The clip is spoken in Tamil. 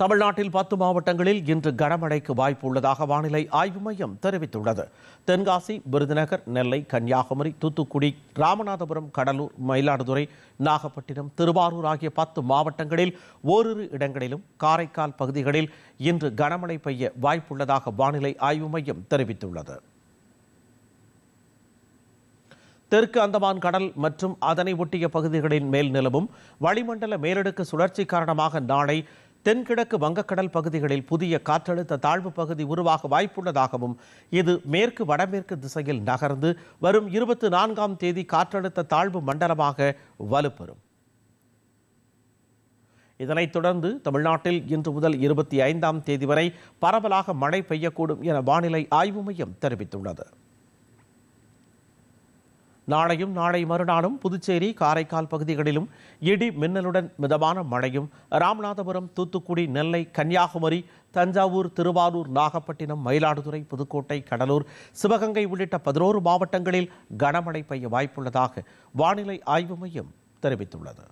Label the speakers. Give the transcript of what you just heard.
Speaker 1: தமிழ்நாட்டில் பத்து மாவட்டங்களில் இன்று கனமழைக்கு வாய்ப்பு உள்ளதாக வானிலை ஆய்வு மையம் தெரிவித்துள்ளது. தென்காசி விருதுநகர் நெல்லை கன்னியாகுமரி தூத்துக்குடி ராமநாதபுரம் கடலூர் மயிலாடுதுறை நாகப்பட்டினம் திருவாரூர் ஆகிய பத்து மாவட்டங்களில் ஓரிரு இடங்களிலும் காரைக்கால் பகுதிகளில் இன்று கனமழை பெய்ய வாய்ப்புள்ளதாக வானிலை ஆய்வு மையம் தெரிவித்துள்ளது. தெற்கு அந்தமான் கடல் மற்றும் அதனை ஒட்டிய பகுதிகளின் மேல் நிலவும் வளிமண்டல மேலடுக்கு சுழற்சி காரணமாக நாளை தென்கிழக்கு வங்கக்கடல் பகுதிகளில் புதிய காற்றழுத்த தாழ்வு பகுதி உருவாக வாய்ப்புள்ளதாகவும் இது மேற்கு வடமேற்கு திசையில் நகர்ந்து வரும் இருபத்தி நான்காம் தேதி காற்றழுத்த தாழ்வு மண்டலமாக வலுப்பெறும். இதனைத் தொடர்ந்து தமிழ்நாட்டில் இன்று முதல் இருபத்தி ஐந்தாம் தேதி வரை பரவலாக மழை பெய்யக்கூடும் என வானிலை ஆய்வு மையம் தெரிவித்துள்ளது. நாளையும் நாளை மறுநாளும் புதுச்சேரி காரைக்கால் பகுதிகளிலும் இடி மின்னலுடன் மிதமான மழையும். ராமநாதபுரம் தூத்துக்குடி நெல்லை கன்னியாகுமரி தஞ்சாவூர் திருவாரூர் நாகப்பட்டினம் மயிலாடுதுறை புதுக்கோட்டை கடலூர் சிவகங்கை உள்ளிட்ட பதினோரு மாவட்டங்களில் கனமழை பெய்ய வாய்ப்புள்ளதாக வானிலை ஆய்வு மையம் தெரிவித்துள்ளது.